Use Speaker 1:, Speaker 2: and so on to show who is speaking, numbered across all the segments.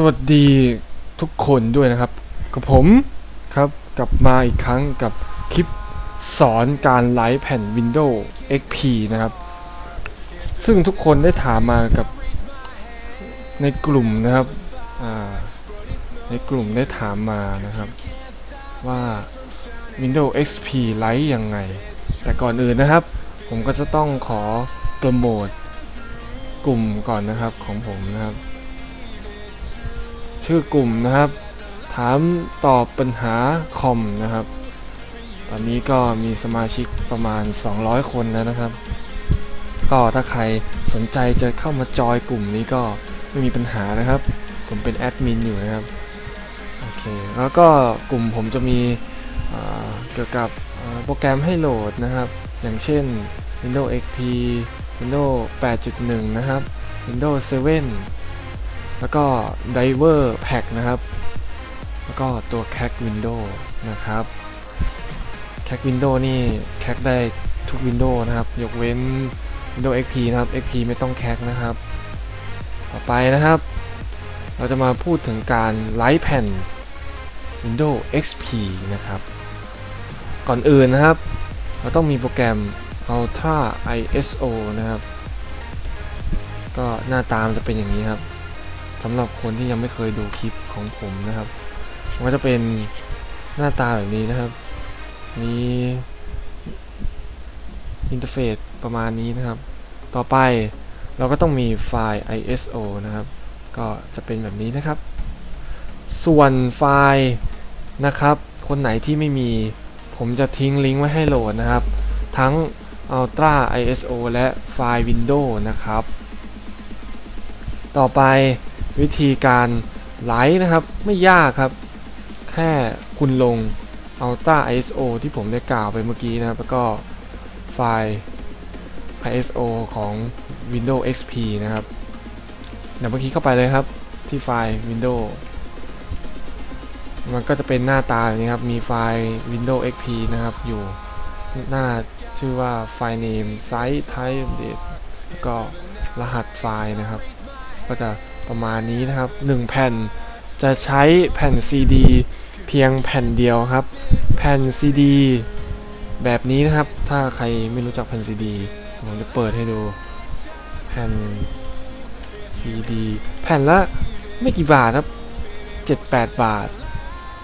Speaker 1: สวัสดีทุกคนด้วยนะครับ กับผมครับกลับมาอีกครั้งกับคลิปสอนการไลฟ์แผ่น Windows XP นะครับ ซึ่งทุกคนได้ถามมากับในกลุ่มนะครับในกลุ่มได้ถามมานะครับว่า Windows XP ไลฟ์ยังไง แต่ก่อนอื่นนะครับ ผมก็จะต้องขอโปรโมทกลุ่มก่อนนะครับของผมนะครับ ชื่อกลุ่มนะครับ ถามตอบปัญหาคอมนะครับ ตอนนี้ก็มีสมาชิกประมาณ 200 คนแล้วนะครับ ก็ถ้าใครสนใจจะเข้ามาจอยกลุ่มนี้ก็ไม่มีปัญหานะครับ ผมเป็นแอดมินอยู่นะครับ โอเค แล้วก็กลุ่มผมจะมีเกี่ยวกับโปรแกรมให้โหลดนะครับ อย่างเช่น Windows XP Windows 8.1 นะครับ Windows 7 แล้วก็ Diver Pack นะครับ แล้วก็ตัว Crack Window นะครับ Crack Window นี่แคกได้ทุก Window นะครับ ยกเว้น Windows XP นะครับ XP ไม่ต้องแคกนะครับ ต่อไปนะครับ เราจะมาพูดถึงการไลฟ์แผ่น Windows XP นะครับ ก่อนอื่นนะครับ เราต้องมีโปรแกรม Ultra ISO นะครับ ก็หน้าตามจะเป็นอย่างนี้ครับ สำหรับคนที่ยังไม่เคยดูคลิปของผมนะครับ มันก็จะเป็นหน้าตาแบบนี้นะครับ มีอินเทอร์เฟซประมาณนี้นะครับ ต่อไปเราก็ต้องมีไฟล์ ISO นะครับ ก็จะเป็นแบบนี้นะครับ ส่วนไฟล์นะครับ คนไหนที่ไม่มีผมจะทิ้งลิงก์ไว้ให้โหลดนะครับ ทั้ง Ultra ISO และไฟล์ Windows นะครับ ต่อไป วิธีการไลฟ์นะครับไม่ยากครับ แค่คุณลง Ultra ISO ที่ผมได้กล่าวไปเมื่อกี้นะครับ แล้วก็ไฟล์ ISO ของ Windows XP นะครับ เดี๋ยวเมื่อกี้เข้าไปเลยครับที่ไฟล์ Windows มันก็จะเป็นหน้าตาแบบนี้ครับ มีไฟล์ Windows XP นะครับ อยู่หน้าชื่อว่าไฟล์ name site type date ก็รหัสไฟล์นะครับ ก็จะ ประมาณนี้นะครับ 1 แผ่นจะใช้แผ่น CD เพียงแผ่นเดียวครับ แผ่น CD แบบนี้นะครับ ถ้าใครไม่รู้จักแผ่น CD ผมจะเปิดให้ดู แผ่น CD แผ่นละไม่กี่บาทครับ7-8 บาท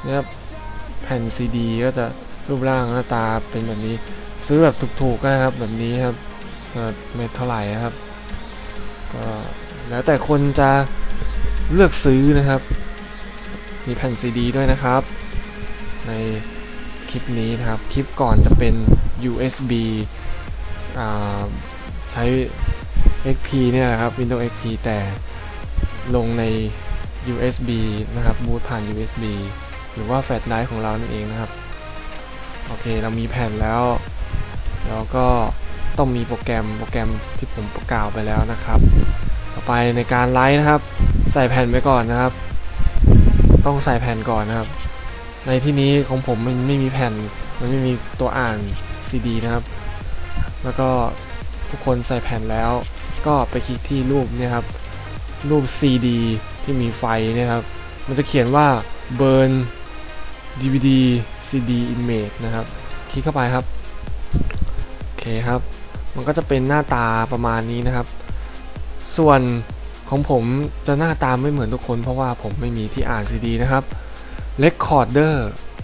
Speaker 1: นะครับแผ่น CD ก็จะรูปร่างหน้าตาเป็นแบบนี้ ซื้อแบบถูกๆก็ครับแบบนี้ครับไม่เท่าไหร่ครับ ก็ แล้วแต่คนจะเลือกซื้อนะครับ มีแผ่นซีดีด้วยนะครับ ในคลิปนี้นะครับ คลิปก่อนจะเป็น USB ใช้ XP เนี่ยนะครับ Windows XP แต่ลงใน USB นะครับบูตผ่าน USB หรือว่าแฟลชไดรฟ์ของเรานั่นเองนะครับ โอเคเรามีแผ่นแล้ว แล้วก็ต้องมีโปรแกรมโปรแกรมที่ผมประกาวไปแล้วนะครับ ต่อไปในการไลฟ์นะครับ ใส่แผ่นไปก่อนนะครับ ต้องใส่แผ่นก่อนนะครับ ในที่นี้ของผมมันไม่มีแผ่น มันไม่มีตัวอ่าน CD นะครับ แล้วก็ทุกคนใส่แผ่นแล้ว ก็ไปคลิกที่รูปเนี่ยครับ รูป CD ที่มีไฟเนี่ยครับ มันจะเขียนว่า burn DVD CD image นะครับ คลิกเข้าไปครับ โอเคครับ มันก็จะเป็นหน้าตาประมาณนี้นะครับ ส่วนของผมจะหน้าตาไม่เหมือนทุกคนเพราะว่าผมไม่มีที่อ่าน CD นะครับ Recorder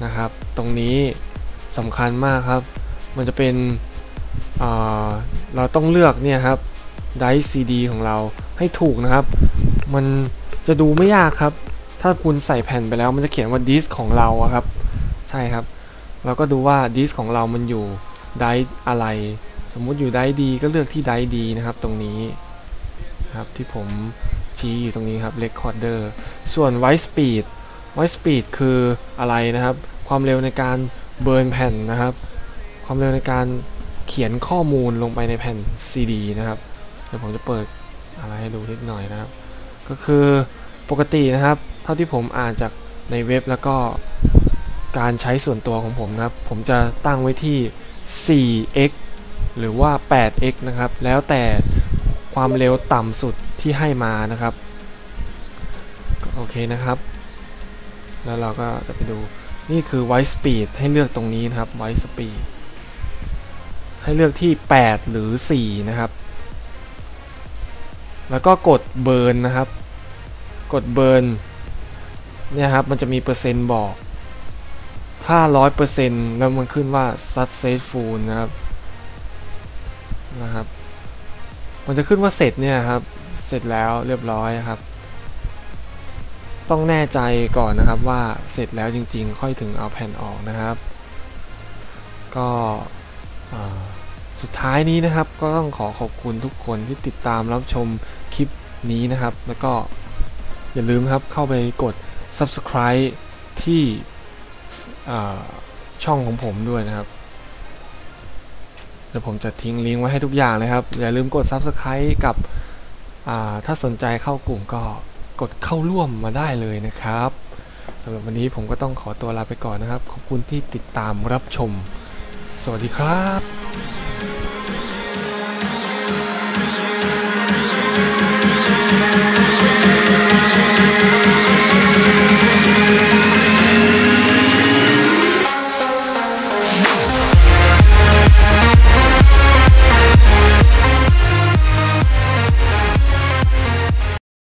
Speaker 1: นะครับ ตรงนี้สำคัญมากครับ มันจะเป็นเราต้องเลือกเนี่ยครับไดร์ CD ของเราให้ถูกนะครับ มันจะดูไม่ยากครับ ถ้าคุณใส่แผ่นไปแล้วมันจะเขียนว่าดิสของเราครับ ใช่ครับ เราก็ดูว่าดิสของเรามันอยู่ไดร์อะไร สมมุติอยู่ไดร์ดีก็เลือกที่ไดร์ดีนะครับตรงนี้ ครับที่ผมชี้อยู่ตรงนี้ครับ Recorder ส่วน White Speed White Speed คืออะไรนะครับ ความเร็วในการเบิร์นแผ่นนะครับ ความเร็วในการเขียนข้อมูลลงไปในแผ่น CD นะครับเดี๋ยวผมจะเปิดอะไรให้ดูนิดหน่อยนะครับ ก็คือปกตินะครับ เท่าที่ผมอ่านจากในเว็บแล้วก็การใช้ส่วนตัวของผมนะครับ ผมจะตั้งไว้ที่ 4x หรือว่า 8x นะครับ แล้วแต่ ความเร็วต่ำสุดที่ให้มานะครับโอเคนะครับ แล้วเราก็จะไปดูนี่คือ white speed ให้เลือกตรงนี้นะครับ white speed ให้เลือกที่ 8 หรือ 4 นะครับ แล้วก็กดเบิร์นนะครับ กดเบิร์นเนี่ยครับมันจะมีเปอร์เซ็นต์บอก ถ้า 100%แล้วมันขึ้นว่า successful นะครับนะครับ มันจะขึ้นว่าเสร็จเนี่ยครับ เสร็จแล้วเรียบร้อยครับ ต้องแน่ใจก่อนนะครับว่าเสร็จแล้วจริง ๆ ค่อยถึงเอาแผ่นออกนะครับ ก็สุดท้ายนี้นะครับ ก็ต้องขอขอบคุณทุกคนที่ติดตามรับชมคลิปนี้นะครับ แล้วก็อย่าลืมครับเข้าไปกด subscribe ที่ช่องของผมด้วยนะครับ เดี๋ยวผมจะทิ้งลิงก์ไว้ให้ทุกอย่างเลยครับ อย่าลืมกด subscribe กับถ้าสนใจเข้ากลุ่มก็กดเข้าร่วมมาได้เลยนะครับสำหรับวันนี้ผมก็ต้องขอตัวลาไปก่อนนะครับ ขอบคุณที่ติดตามรับชม สวัสดีครับ